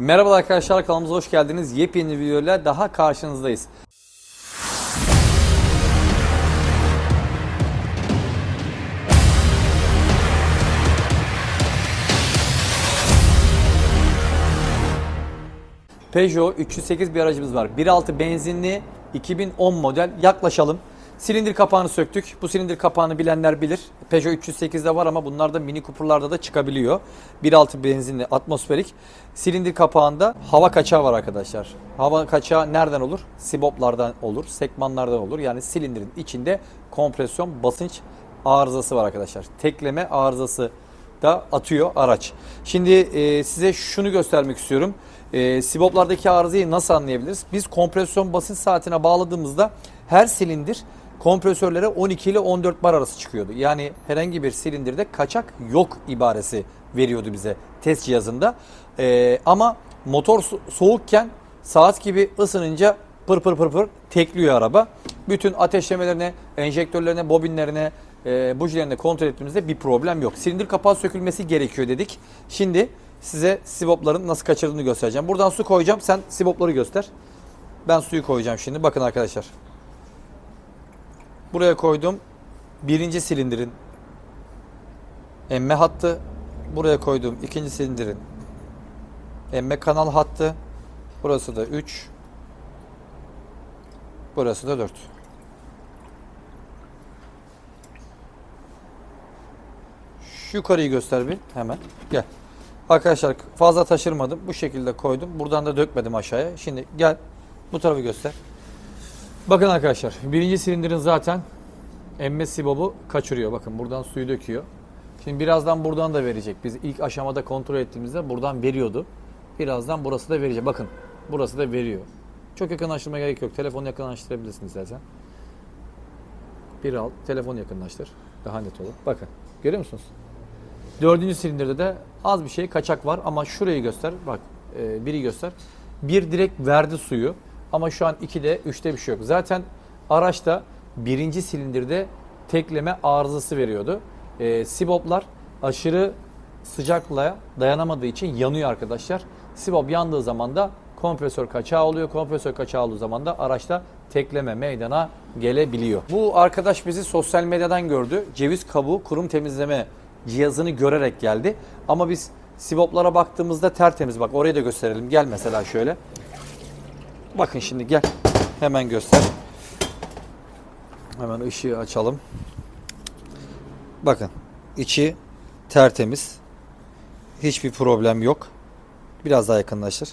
Merhaba arkadaşlar kanalımıza hoş geldiniz. Yepyeni videoyla daha karşınızdayız. Peugeot 308 bir aracımız var. 1.6 benzinli 2010 model. Yaklaşalım. Silindir kapağını söktük. Bu silindir kapağını bilenler bilir. Peugeot 308'de var ama bunlar da Mini Cooper'larda da çıkabiliyor. 1.6 benzinli atmosferik. Silindir kapağında hava kaçağı var arkadaşlar. Hava kaçağı nereden olur? Siboplardan olur, sekmanlardan olur. Yani silindirin içinde kompresyon, basınç arızası var arkadaşlar. Tekleme arızası da atıyor araç. Şimdi e, size şunu göstermek istiyorum. E, siboplardaki arızayı nasıl anlayabiliriz? Biz kompresyon basınç saatine bağladığımızda her silindir kompresörlere 12 ile 14 bar arası çıkıyordu. Yani herhangi bir silindirde kaçak yok ibaresi veriyordu bize test cihazında. E, ama motor so- soğukken saat gibi ısınınca pır pır pır pır tekliyor araba. Bütün ateşlemelerine, enjektörlerine, bobinlerine, e, bujilerine kontrol ettiğimizde bir problem yok. Silindir kapağı sökülmesi gerekiyor dedik. Şimdi size sibopların nasıl kaçırdığını göstereceğim. Buradan su koyacağım. Sen sibopları göster. Ben suyu koyacağım şimdi. Bakın arkadaşlar. Buraya koydum. Birinci silindirin emme hattı. Buraya koydum ikinci silindirin emme kanal hattı. Burası da 3. Burası da 4. Şu yukarıyı göster bir hemen. Gel. Arkadaşlar fazla taşırmadım. Bu şekilde koydum. Buradan da dökmedim aşağıya. Şimdi gel bu tarafı göster. Bakın arkadaşlar birinci silindirin zaten emme sibobu kaçırıyor. Bakın buradan suyu döküyor. Şimdi birazdan buradan da verecek. Biz ilk aşamada kontrol ettiğimizde buradan veriyordu. Birazdan burası da verecek. Bakın burası da veriyor. Çok yakınlaştırmaya gerek yok. Telefonu yakınlaştırabilirsiniz zaten. Bir al, telefon yakınlaştır. Daha net olur. Bakın görüyor musunuz? Dördüncü silindirde de az bir şey kaçak var ama şurayı göster. Bak e, biri göster. Bir direkt verdi suyu ama şu an 2'de 3'te bir şey yok. Zaten araçta birinci silindirde tekleme arızası veriyordu. E, Siboplar aşırı sıcaklığa dayanamadığı için yanıyor arkadaşlar. Sibop yandığı zaman da kompresör kaçağı oluyor. Kompresör kaçağı olduğu zaman da araçta tekleme meydana gelebiliyor. Bu arkadaş bizi sosyal medyadan gördü. Ceviz kabuğu kurum temizleme cihazını görerek geldi. Ama biz Siboplara baktığımızda tertemiz. Bak orayı da gösterelim. Gel mesela şöyle. Bakın şimdi gel. Hemen göster. Hemen ışığı açalım. Bakın içi tertemiz. Hiçbir problem yok. Biraz daha yakınlaştır.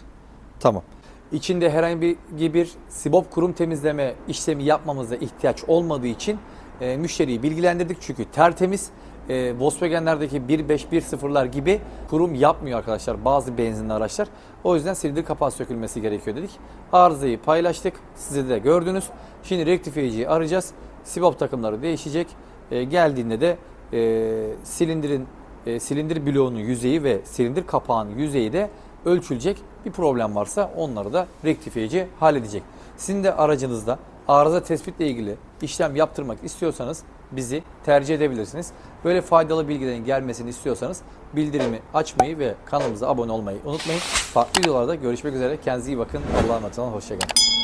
Tamam. İçinde herhangi bir, bir sibop kurum temizleme işlemi yapmamıza ihtiyaç olmadığı için e, müşteriyi bilgilendirdik. Çünkü tertemiz. E, Volkswagen'lerdeki 1.5-1.0'lar gibi kurum yapmıyor arkadaşlar bazı benzinli araçlar. O yüzden silindir kapağı sökülmesi gerekiyor dedik. Arızayı paylaştık. Size de gördünüz. Şimdi rektifiyeciyi arayacağız. Sibop takımları değişecek. E, geldiğinde de e, silindirin e, silindir bloğunun yüzeyi ve silindir kapağının yüzeyi de ölçülecek. Bir problem varsa onları da rektifiyeci halledecek. Sizin de aracınızda arıza tespitle ilgili işlem yaptırmak istiyorsanız bizi tercih edebilirsiniz. Böyle faydalı bilgilerin gelmesini istiyorsanız bildirimi açmayı ve kanalımıza abone olmayı unutmayın. Farklı videolarda görüşmek üzere. Kendinize iyi bakın. Allah'a emanet olun. Hoşçakalın.